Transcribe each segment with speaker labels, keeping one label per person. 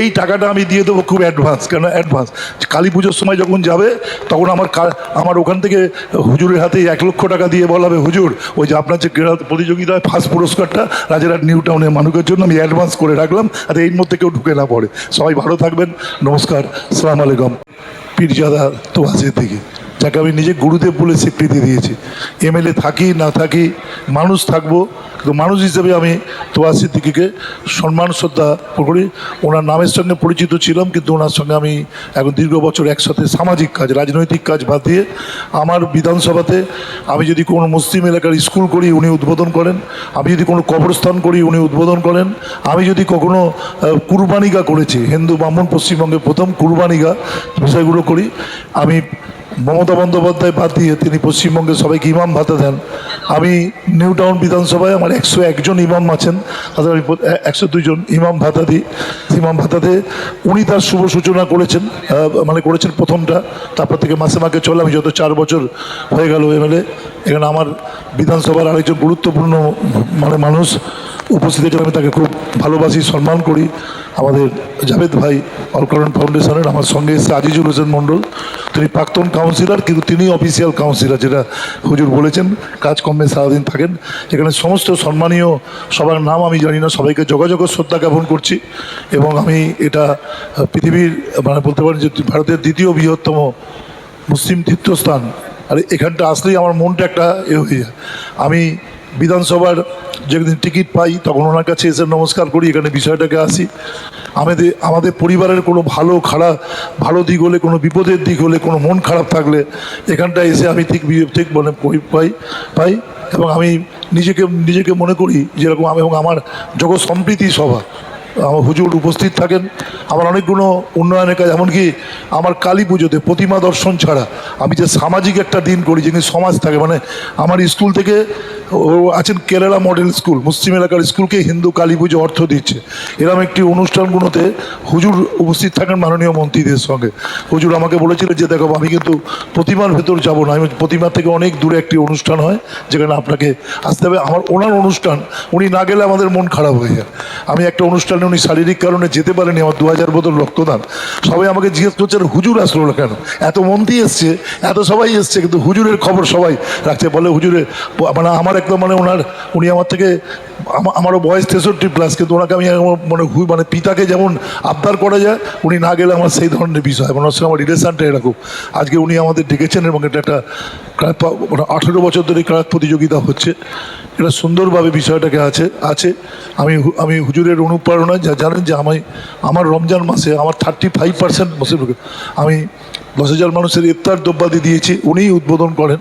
Speaker 1: এই টাকাটা আমি দিয়ে দেবো খুব অ্যাডভান্স কেন অ্যাডভান্স কালী পুজোর সময় যখন যাবে, তখন আমার আমার ওখান থেকে হুজুরের হাতে এক লক্ষ টাকা দিয়ে বলা হবে, হুজুর, ওই যে আপনার যে ক্রীড়া প্রতিযোগিতায় ফার্স্ট পুরস্কারটা রাজারহাট নিউ টাউনের মানুষের জন্য আমি অ্যাডভান্স করে রাখলাম আর এই মধ্যে কেউ ঢুকে না পড়ে। সবাই ভালো থাকবেন, নমস্কার, সালাম আলাইকুম, পীরজাদা তো থেকে, যাকে আমি নিজে গুরুদেব বলে স্বীকৃতি দিয়েছি। এমএলএ থাকি, না থাকি, মানুষ থাকব, কিন্তু মানুষ হিসেবে আমি তোয়া সিদ্দিকিকে সম্মান, শ্রদ্ধা করি। ওনার নামের সঙ্গে পরিচিত ছিলাম, কিন্তু ওনার সঙ্গে আমি এখন দীর্ঘ বছর একসাথে সামাজিক কাজ, রাজনৈতিক কাজ বাদ দিয়ে আমার বিধানসভাতে আমি যদি কোনো মুসলিম এলাকার স্কুল করি, উনি উদ্বোধন করেন। আমি যদি কোনো কবরস্থান করি, উনি উদ্বোধন করেন। আমি যদি কখনো কুরবানিগা করেছি, হিন্দু, ব্রাহ্মণ, পশ্চিমবঙ্গে প্রথম কুরবানিগা বিষয়গুলো করি, আমি মমতা বন্দ্যোপাধ্যায় বাদ দিয়ে তিনি পশ্চিমবঙ্গে সবাইকে ইমাম ভাতা দেন। আমি নিউ টাউন বিধানসভায় আমার একশো একজন ইমাম আছেন। তাদের আমি একশো দুইজন ইমাম ভাতা দিই। ইমাম ভাতাতে উনি তার শুভ সূচনা করেছেন মানে করেছেন প্রথমটা। তারপর থেকে মাসে মাকে চলে। আমি যত চার বছর হয়ে গেল এমএলএ এখানে আমার বিধানসভার আরেকজন গুরুত্বপূর্ণ মানে মানুষ উপস্থিত আমি তাকে খুব ভালোবাসি, সম্মান করি। আমাদের জাভেদ ভাই অলকরণ ফাউন্ডেশনের আমার সঙ্গে এসে আজিজুল হোসেন মণ্ডল। তিনি প্রাক্তন কাউন্সিলর কিন্তু তিনি অফিসিয়াল কাউন্সিলর যেটা হুজুর বলেছেন, কাজকর্মে সারাদিন থাকেন। এখানে সমস্ত সম্মানীয়, সবার নাম আমি জানি না, সবাইকে যোগাযোগ ও শ্রদ্ধা জ্ঞাপন করছি। এবং আমি এটা পৃথিবীর মানে বলতে পারি যে ভারতের দ্বিতীয় বৃহত্তম মুসলিম তীর্থস্থান। আর এখানটা আসলেই আমার মনটা একটা এ হয়ে যায়। আমি বিধানসভার যেদিন টিকিট পাই, তখন ওনার কাছে এসে নমস্কার করি, এখানে বিষয়টাকে আসি। আমাদের আমাদের পরিবারের কোনো ভালো, খারাপ, ভালো দিক হলে, কোনো বিপদের দিক হলে, কোনো মন খারাপ থাকলে, এখানটায় এসে আমি ঠিক ঠিক মানে পাই পাই। এবং আমি নিজেকে নিজেকে মনে করি, যেরকম আমি এবং আমার জগৎ সম্প্রীতি সভা। আমার হুজুর উপস্থিত থাকেন, আমার অনেকগুলো উন্নয়নের কাজ, এমনকি আমার কালী পুজোতে প্রতিমা দর্শন ছাড়া আমি যে সামাজিক একটা দিন করি, যিনি সমাজ থাকে মানে আমার স্কুল থেকে আছেন কেরালা মডেল স্কুল, মুসলিম এলাকার স্কুলকে হিন্দু কালী পুজো অর্থ দিচ্ছে। এরকম একটি অনুষ্ঠানগুলোতে হুজুর উপস্থিত থাকেন মাননীয় মন্ত্রীদের সঙ্গে। হুজুর আমাকে বলেছিলেন যে, দেখো, আমি কিন্তু প্রতিমার ভেতর যাব না, আমি প্রতিমার থেকে অনেক দূরে একটি অনুষ্ঠান হয়, যেখানে আপনাকে আসতে হবে। আমার ওনার অনুষ্ঠান, উনি না গেলে আমাদের মন খারাপ হয়ে যায়। আমি একটা অনুষ্ঠানে উনি শারীরিক কারণে যেতে পারেনি, আমার দু হাজার বোতল রক্তদান। সবাই আমাকে জিজ্ঞেস করছেন, হুজুর আসলো না কেন? এত মন্ত্রী এসছে, এত সবাই এসছে, কিন্তু হুজুরের খবর সবাই রাখছে। বলে হুজুরের মানে আমার একদম মানে ওনার, উনি আমার থেকে, আমা- আমারও বয়স তেষট্টি প্লাস কিন্তু ওনাকে আমি মানে মানে পিতাকে যেমন আবদার করা যায়, উনি না গেলে আমার সেই ধরনের বিষয় ওনার সঙ্গে আমার রিলেশানটা এরকম। আজকে উনি আমাদের ডেকেছেন এবং এটা একটা ক্রাত মানে আঠেরো বছর ধরে ক্রাত প্রতিযোগিতা হচ্ছে। এটা সুন্দরভাবে বিষয়টাকে আছে আছে। আমি আমি হুজুরের অনুপ্রেরণায় যা জানেন যে আমি আমার রমজান মাসে আমার থার্টি ফাইভ পার্সেন্ট মুসলিম আমি দশ হাজার মানুষের ইফতার দ্রব্যাদি দিয়েছি, উনিই উদ্বোধন করেন।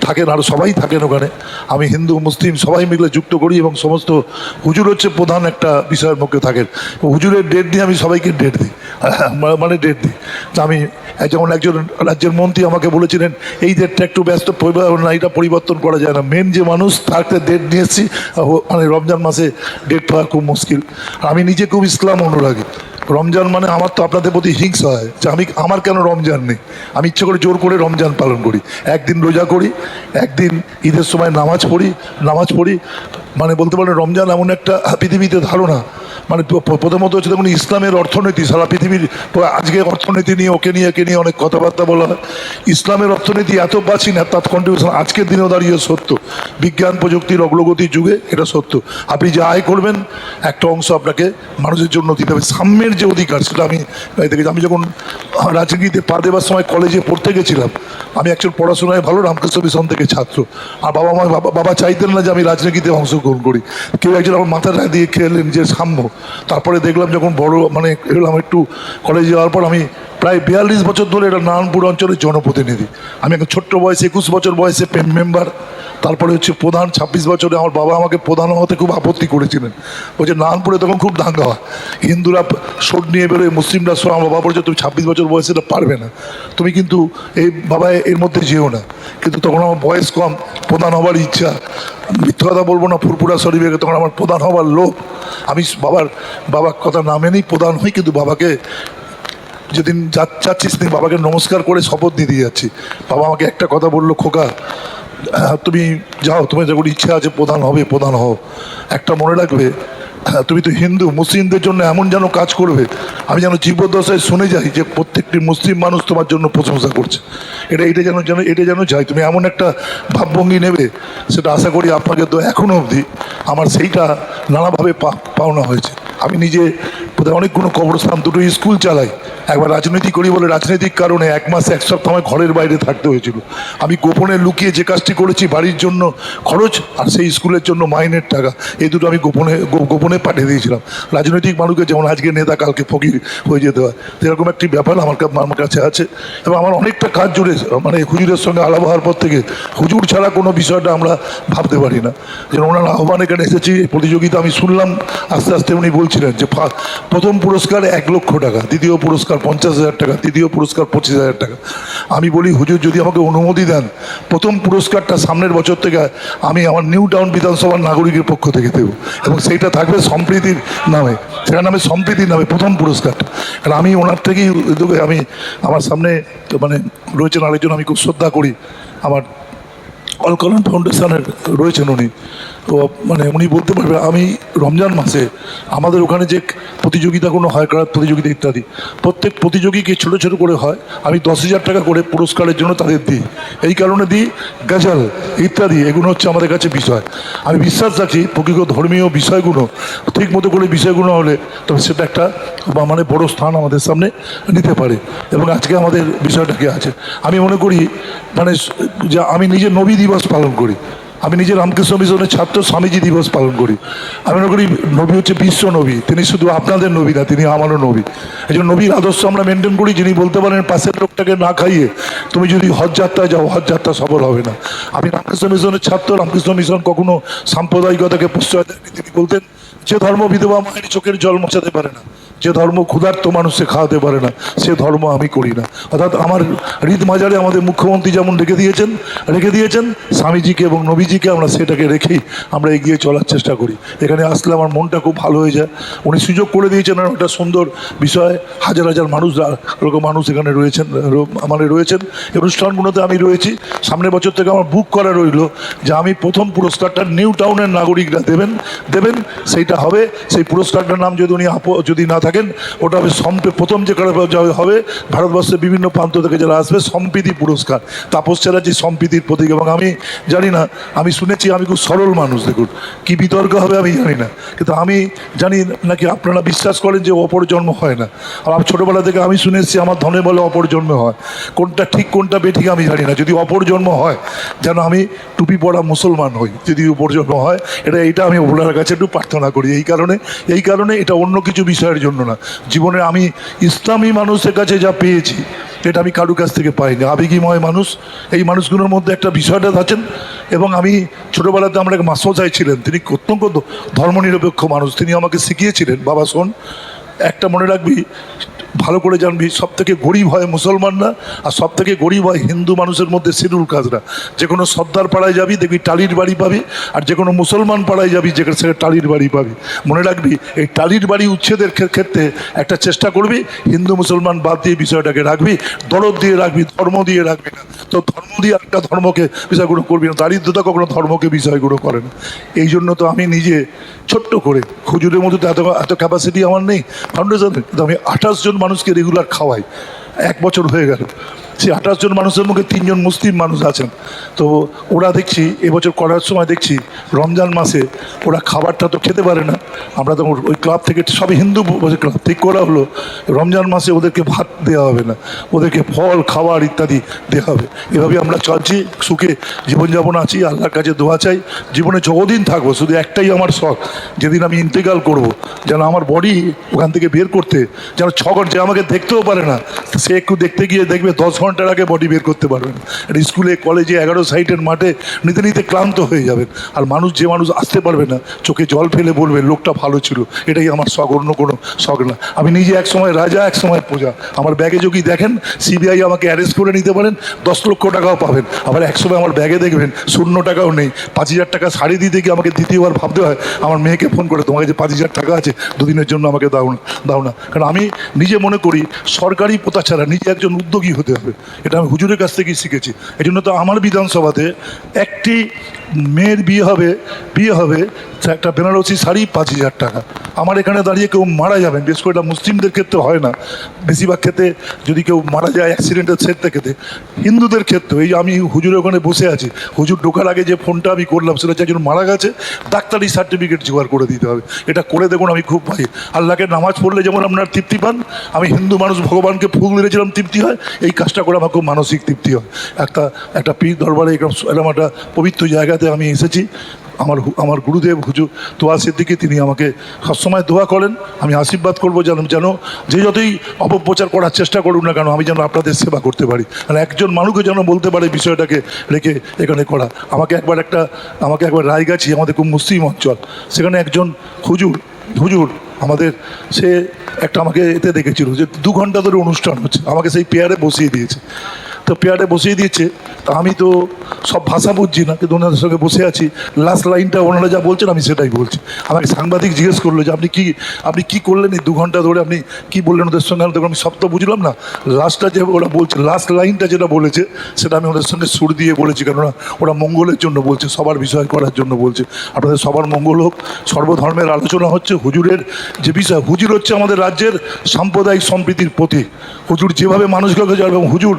Speaker 1: থাকেন আর সবাই থাকেন ওখানে। আমি হিন্দু, মুসলিম সবাই মিলে যুক্ত করি এবং সমস্ত হুজুর হচ্ছে প্রধান একটা বিষয়ের মধ্যে থাকেন। হুজুরের ডেট দিয়ে আমি সবাইকে ডেট দিই। মানে ডেট দিই। তা আমি যেমন একজন রাজ্যের মন্ত্রী আমাকে বলেছিলেন, এই ডেটটা একটু ব্যস্ত না, এটা পরিবর্তন করা যায় না। মেন যে মানুষ তাকে ডেট নিয়ে এসেছি মানে রমজান মাসে ডেট পাওয়া খুব মুশকিল। আমি নিজে খুব ইসলাম অনুরাগী। রমজান মানে আমার তো আপনাদের প্রতি হিংসা হয় যে আমি আমার কেন রমজান নেই? আমি ইচ্ছে করে জোর করে রমজান পালন করি। একদিন রোজা করি, একদিন ঈদের সময় নামাজ পড়ি নামাজ পড়ি। মানে বলতে পারেন রমজান এমন একটা পৃথিবীতে ধারণা। মানে প্রথমত হচ্ছে দেখুন, ইসলামের অর্থনীতি সারা পৃথিবীর আজকে অর্থনীতি নিয়ে, ওকে নিয়ে, একে নিয়ে অনেক কথাবার্তা বলা হয়। ইসলামের অর্থনীতি এত প্রাচীন আর তার কন্ট্রিবিউশন আজকের দিনেও দাঁড়িয়ে সত্য। বিজ্ঞান প্রযুক্তির অগ্রগতির যুগে এটা সত্য। আপনি যে আয় করবেন, একটা অংশ আপনাকে মানুষের জন্য দিতে হবে। সাম্যের যে অধিকার সেটা আমি দেখেছি আমি যখন রাজনীতিতে পা দেবার সময় কলেজে পড়তে গেছিলাম, আমি একজন পড়াশোনায় ভালো রামকৃষ্ণ মিশন থেকে ছাত্র। আর বাবা মা, বাবা চাইতেন না যে আমি রাজনীতিতে অংশগ্রহণ করি। কেউ একজন আমার মাথাটা দিয়ে খেলেন যে সাম্য। তারপরে দেখলাম যখন বড় মানে এলাম একটু কলেজে যাওয়ার পর আমি প্রায় বিয়াল্লিশ বছর ধরে এটা নারায়ণপুর অঞ্চলের জনপ্রতিনিধি। আমি একটা ছোট্ট বয়সে, একুশ বছর বয়সে মেম্বার। তারপরে হচ্ছে প্রধান, ছাব্বিশ বছরে আমার বাবা আমাকে প্রধান হতে খুব আপত্তি করেছিলেন। বলছে নারায়ণপুরে তখন খুব দাঙ্গা হয়। হিন্দুরা শোট নিয়ে বেরোয়, মুসলিমরা সব আমার বাবা বলছে, তুমি ছাব্বিশ বছর বয়সে এটা পারবে না। তুমি কিন্তু এই বাবা এর মধ্যে যেও না। কিন্তু তখন আমার বয়স কম, প্রধান হবার ইচ্ছা। মিথ্যা কথা বলব না ফুরপুরা শরীফে তখন আমার প্রধান হবার লোভ। আমি বাবার বাবার কথা না মেনেই প্রধান হই, কিন্তু বাবাকে যেদিন যাচ্ছি সেদিন বাবাকে নমস্কার করে শপথ দিয়ে দিয়ে যাচ্ছি। বাবা আমাকে একটা কথা বলল, খোকা তুমি যাও, তোমার যখন ইচ্ছা আছে প্রধান হবে প্রধান হও। একটা মনে রাখবে তুমি তো হিন্দু, মুসলিমদের জন্য এমন যেন কাজ করবে, আমি যেন জীবদ্দশায় শুনে যাই যে প্রত্যেকটি মুসলিম মানুষ তোমার জন্য প্রশংসা করছে। এটা এটা যেন যেন এটা যেন চাই তুমি এমন একটা ভাবভঙ্গি নেবে, সেটা আশা করি আপনাকে তো এখনও অবধি আমার সেইটা নানাভাবে পাওনা হয়েছে। আমি নিজে বোধহয় অনেকগুলো কবরস্থান, দুটো স্কুল চালাই। একবার রাজনীতি করি বলে রাজনৈতিক কারণে এক মাস এক সপ্তাহ আমার ঘরের বাইরে থাকতে হয়েছিল। আমি গোপনে লুকিয়ে যে কাজটি করেছি বাড়ির জন্য খরচ আর সেই স্কুলের জন্য মাইনের টাকা, এই দুটো আমি গোপনে গোপনে পাঠিয়ে দিয়েছিলাম। রাজনৈতিক মানুষকে যেমন আজকে নেতা, কালকে ফকির হয়ে যেতে হয় এরকম একটি ব্যাপার আমার আমার কাছে আছে। এবং আমার অনেকটা কাজ জুড়ে মানে হুজুরের সঙ্গে আলাপ হওয়ার পর থেকে হুজুর ছাড়া কোনো বিষয়টা আমরা ভাবতে পারি না। যেন ওনার আহ্বান এখানে এসেছি প্রতিযোগিতা আমি শুনলাম, আস্তে আস্তে উনি বলছিলেন যে প্রথম পুরস্কার এক লক্ষ টাকা, দ্বিতীয় পুরস্কার পঞ্চাশ হাজার টাকা, তৃতীয় পুরস্কার পঁচিশ হাজার টাকা। আমি বলি, হুজুর, যদি আমাকে অনুমতি দেন, প্রথম পুরস্কারটা সামনের বছর থেকে আমি আমার নিউ টাউন বিধানসভার নাগরিকের পক্ষ থেকে দেবো। এবং সেইটা থাকবে সম্প্রীতির নামে, সেটার নামে সম্প্রীতির নামে প্রথম পুরস্কারটা। কারণ আমি ওনার থেকেই আমি আমার সামনে মানে রয়েছেন আরেকজন, আমি খুব শ্রদ্ধা করি। আমার অলকলন ফাউন্ডেশনের রয়েছেন উনি। তো মানে উনি বলতে পারবেন আমি রমজান মাসে আমাদের ওখানে যে প্রতিযোগিতাগুলো হয় ক্রাত প্রতিযোগিতা ইত্যাদি, প্রত্যেক প্রতিযোগীকে ছোটো ছোটো করে হয়, আমি দশ হাজার টাকা করে পুরস্কারের জন্য তাদের দিই। এই কারণে দিই গাজাল ইত্যাদি, এগুলো হচ্ছে আমাদের কাছে বিষয়। আমি বিশ্বাস রাখি প্রকৃত ধর্মীয় বিষয়গুলো ঠিক মতো করে বিষয়গুলো হলে তবে সেটা একটা মানে বড় স্থান আমাদের সামনে নিতে পারে এবং আজকে আমাদের বিষয়টা কি আছে। আমি মনে করি মানে যে আমি নিজে নবী দিবস পালন করি আমি নিজে রামকৃষ্ণ মিশনের ছাত্র স্বামীজি দিবস পালন করি। আমি মনে করি নবী হচ্ছে বিশ্ব নবী। তিনি শুধু আপনাদের নবী না, তিনি আমারও নবী। এই জন্য নবীর আদর্শ আমরা মেনটেন করি, যিনি বলতে পারেন পাশের লোকটাকে না খাইয়ে তুমি যদি হজ যাত্রায় যাও, হজ যাত্রা সফল হবে না। আমি রামকৃষ্ণ মিশনের ছাত্র, রামকৃষ্ণ মিশন কখনো সাম্প্রদায়িকতাকে প্রশ্রয় দেয়নি। তিনি বলতেন, যে ধর্ম বিধবা মায়ের চোখের জল মোছাতে পারে না। যে ধর্ম ক্ষুধার্ত মানুষকে খাওয়াতে পারে না, সে ধর্ম আমি করি না। অর্থাৎ আমার হৃদ মাজারে আমাদের মুখ্যমন্ত্রী যেমন রেখে দিয়েছেন রেখে দিয়েছেন, স্বামীজিকে এবং নবীজিকে আমরা সেটাকে রেখেই আমরা এগিয়ে চলার চেষ্টা করি। এখানে আসলে আমার মনটা খুব ভালো হয়ে যায়। উনি সুযোগ করে দিয়েছেন আর একটা সুন্দর বিষয়। হাজার হাজার মানুষ, এরকম মানুষ এখানে রয়েছেন আমাদের রয়েছেন। এই অনুষ্ঠানগুলোতে আমি রয়েছি। সামনের বছর থেকে আমার বুক করা রইল যে আমি প্রথম পুরস্কারটা নিউ টাউনের নাগরিকরা দেবেন দেবেন, সেইটা হবে। সেই পুরস্কারটার নাম যদি উনি যদি না থাকেন, ওটা হবে সম্পে প্রথম যে হবে, ভারতবর্ষের বিভিন্ন প্রান্ত থেকে যারা আসবে সম্প্রীতি পুরস্কার। তাপস চ্যাটার্জি সম্প্রীতির প্রতীক, এবং আমি জানি না, আমি শুনেছি আমি খুব সরল মানুষ, দেখুন। কি বিতর্ক হবে আমি জানি না। কিন্তু আমি জানি নাকি আপনারা বিশ্বাস করেন যে অপর জন্ম হয় না। আমার ছোটোবেলা থেকে আমি শুনে এসেছি, আমার ধনে বলে অপর জন্ম হয়। কোনটা ঠিক, কোনটা বেঠিক আমি জানি না। যদি অপর জন্ম হয়, যেন আমি টুপি পরা মুসলমান হই, যদি অপর জন্ম হয়, এটা এটা আমি ওনার কাছে একটু প্রার্থনা করি। এই কারণে এই কারণে এটা অন্য কিছু বিষয়ের জন্য না। জীবনে আমি ইসলামী মানুষের কাছে যা পেয়েছি, এটা আমি কারুর কাছ থেকে পাইনি। আবেগীময় মানুষ, এই মানুষগুলোর মধ্যে একটা বিষয়টা আছেন, এবং আমি ছোটোবেলাতে আমার এক মাস্টারমশাই ছিলেন, তিনি অত্যন্ত ধর্মনিরপেক্ষ মানুষ। তিনি আমাকে শিখিয়েছিলেন, বাবা, শোন, একটা মনে রাখবি ভালো করে জানবি সব থেকে গরিব হয় মুসলমানরা আর সব থেকে গরিব হয় হিন্দু মানুষের মধ্যে শিডিউল কাজরা যে কোনো সর্দার পাড়ায় যাবি, দেখবি টালির বাড়ি পাবি, আর যে কোনো মুসলমান পাড়ায় যাবি যেখানে সেখানে টালির বাড়ি পাবি। মনে রাখবি, এই টালির বাড়ি উচ্ছেদের ক্ষেত্রে একটা চেষ্টা করবি, হিন্দু মুসলমান বাদ দিয়ে বিষয়টাকে রাখবি, দরদ দিয়ে রাখবি, ধর্ম দিয়ে রাখবি না। তো ধর্ম দিয়ে একটা ধর্মকে বিষয়গুলো করবি না, দারিদ্রতা কখনো ধর্মকে বিষয়গুলো করে না। এই জন্য তো আমি নিজে ছোট্ট করে মধ্যে তো এত এত ক্যাপাসিটি আমার নেই ফাউন্ডেশনের আমি আঠাশ জন মানুষকে রেগুলার খাওয়াই। এক বছর হয়ে গেল। সেই আঠাশ জন মানুষের মধ্যে তিনজন মুসলিম মানুষ আছেন। তো ওরা দেখছি, এবছর করার সময় দেখছি, রমজান মাসে ওরা খাবারটা তো খেতে পারে না। আমরা তো ওই ক্লাব থেকে সব হিন্দু ক্লাব ঠিক করা হলো, রমজান মাসে ওদেরকে ভাত দেওয়া হবে না। ওদেরকে ফল, খাবার ইত্যাদি দেওয়া হবে। এভাবে আমরা চলছি, সুখে জীবনযাপন আছি, আল্লাহর কাছে দোয়া চাই। জীবনে যতদিন থাকব, শুধু একটাই আমার শখ, যেদিন আমি ইন্তেকাল করব, যেন আমার বডি ওখান থেকে বের করতে, যেন ছ যে আমাকে দেখতেও পারে না, সে একটু দেখতে গিয়ে দেখবে দশ ঘণ্টার আগে বডি বের করতে পারবেন। এটা স্কুলে কলেজে এগারো সাইটের মাঠে নিতে নিতে ক্লান্ত হয়ে যাবেন। আর মানুষ যে মানুষ আসতে পারবে না, চোখে জল ফেলে বলবে, লোকটা ভালো ছিল। এটাই আমার শখ, অন্য কোনো শখ না। আমি নিজে এক সময় রাজা, এক সময় প্রজা। আমার ব্যাগে যদি দেখেন সিবিআই আমাকে অ্যারেস্ট করে নিতে পারেন, দশ লক্ষ টাকাও পাবেন। আবার এক সময় আমার ব্যাগে দেখবেন, শূন্য টাকাও নেই। পাঁচ হাজার টাকা শাড়ি দিতে গিয়ে আমাকে দ্বিতীয়বার ভাবতে হয়, আমার মেয়েকে ফোন করে, তোমার কাছে পাঁচ হাজার টাকা আছে, দুদিনের জন্য আমাকে দাও না দাও না। কারণ আমি নিজে মনে করি, সরকারি প্রথা ছাড়া নিজে একজন উদ্যোগী হতে হবে। এটা আমি হুজুরের কাছ থেকেই শিখেছি। এই জন্য তো আমার বিধানসভাতে একটি মেয়ের বিয়ে হবে বিয়ে হবে, একটা বেনারসি শাড়ি পাঁচ হাজার টাকা। আমার এখানে দাঁড়িয়ে কেউ মারা যাবেন, বিশেষ করে এটা মুসলিমদের ক্ষেত্রে হয় না। বেশিরভাগ ক্ষেত্রে যদি কেউ মারা যায় অ্যাক্সিডেন্টের ক্ষেত্রে ক্ষেত্রে হিন্দুদের ক্ষেত্রে, এই আমি হুজুরের ওখানে বসে আছি, হুজুর ঢোকার আগে যে ফোনটা আমি করলাম, সেটা হচ্ছে একজন মারা গেছে, ডাক্তারি সার্টিফিকেট জোগাড় করে দিতে হবে। এটা করে দেখুন, আমি খুব ভাই। আল্লাহকে নামাজ পড়লে যেমন আপনার তৃপ্তি পান, আমি হিন্দু মানুষ ভগবানকে ফুল দিয়েছিলাম তৃপ্তি হয়, এই কাজটা করে আমার খুব মানসিক তৃপ্তি হয়। একটা একটা পীর দরবারে এরকম এরকম একটা পবিত্র জায়গাতে আমি এসেছি। আমার আমার গুরুদেব হুজুর তোয়া সিদ্দিকি, তিনি আমাকে সবসময় দোয়া করেন। আমি আশীর্বাদ করব যেন যেন যে যতই অপপ্রচার করার চেষ্টা করুন না কেন, আমি যেন আপনাদের সেবা করতে পারি। মানে একজন মানুষকে যেন বলতে পারে বিষয়টাকে রেখে এখানে করা। আমাকে একবার একটা, আমাকে একবার রায়গাছি, আমাদের খুব মুসলিম অঞ্চল। সেখানে একজন হুজুর হুজুর আমাদের সে একটা আমাকে এতে দেখেছিল যে দু ঘণ্টা ধরে অনুষ্ঠান হচ্ছে। আমাকে সেই পেয়ারে বসিয়ে দিয়েছে। তো পেয়ারে বসিয়ে দিয়েছে। তা আমি তো সব ভাষা বুঝছি না, কিন্তু ওনাদের সঙ্গে বসে আছি। লাস্ট লাইনটা ওনারা যা বলছেন, আমি সেটাই বলছি। আমাকে সাংবাদিক জিজ্ঞেস করল যে, আপনি কি আপনি কি করলেন এই দু ঘণ্টা ধরে? আপনি কি বললেন ওদের সঙ্গে? আমি আমি সব তো বুঝলাম না। লাস্টটা যে ওরা বলছে লাস্ট লাইনটা যেটা বলেছে, সেটা আমি ওদের সঙ্গে সুর দিয়ে বলেছি কেননা ওরা মঙ্গলের জন্য বলছে, সবার বিষয় করার জন্য বলছে। আপনাদের সবার মঙ্গল হোক, সর্বধর্মের আলোচনা হচ্ছে, হুজুরের যে বিষয়, হুজুর হচ্ছে আমাদের রাজ্যের সাম্প্রদায়িক সম্প্রীতির প্রতীক। হুজুর যেভাবে এবং হুজুর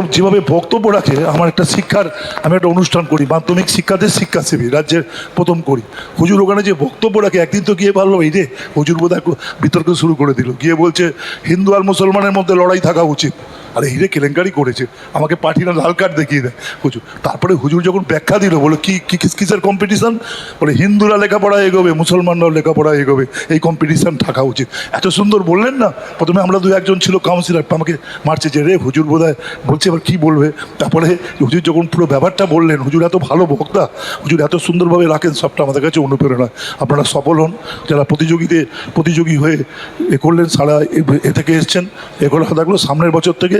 Speaker 1: একদম যেভাবে বক্তব্য রাখে, আমার একটা শিক্ষার, আমি একটা অনুষ্ঠান করি, মাধ্যমিক শিক্ষাদের শিক্ষাসেবী রাজ্যের প্রথম করি। হুজুর ওখানে যে বক্তব্য রাখে, একদিন তো গিয়ে ভালো, এই রে হুজুর বোধ বিতর্ক শুরু করে দিল। গিয়ে বলছে, হিন্দু আর মুসলমানের মধ্যে লড়াই থাকা উচিত। আরে হিরে কেলেঙ্কারি করেছে। আমাকে পাঠিয়ে না লাল কার্ড দেখিয়ে দেয়। হুজুর তারপরে হুজুর যখন ব্যাখ্যা দিল বলো কি কি কিস- কিসের কম্পিটিশন বলে, হিন্দুরা লেখাপড়া এগোবে, মুসলমানরাও লেখাপড়া এগোবে, এই কম্পিটিশন থাকা উচিত। এত সুন্দর বললেন না? প্রথমে আমরা দু একজন ছিল কাউন্সিলর আমাকে মারছে যে, রে, হুজুর বোধ বলছে, এবার কী বলবে? তারপরে হুজুর যখন পুরো ব্যাপারটা বললেন, হুজুর এত ভালো বক্তা, হুজুর এত সুন্দরভাবে রাখেন, সবটা আমাদের কাছে অনুপ্রেরণা। আপনারা সফল হন, যারা প্রতিযোগীতে, প্রতিযোগী হয়ে এ করলেন, সারা এ- এ থেকে এসছেন এগুলো থাকল সামনের বছর থেকে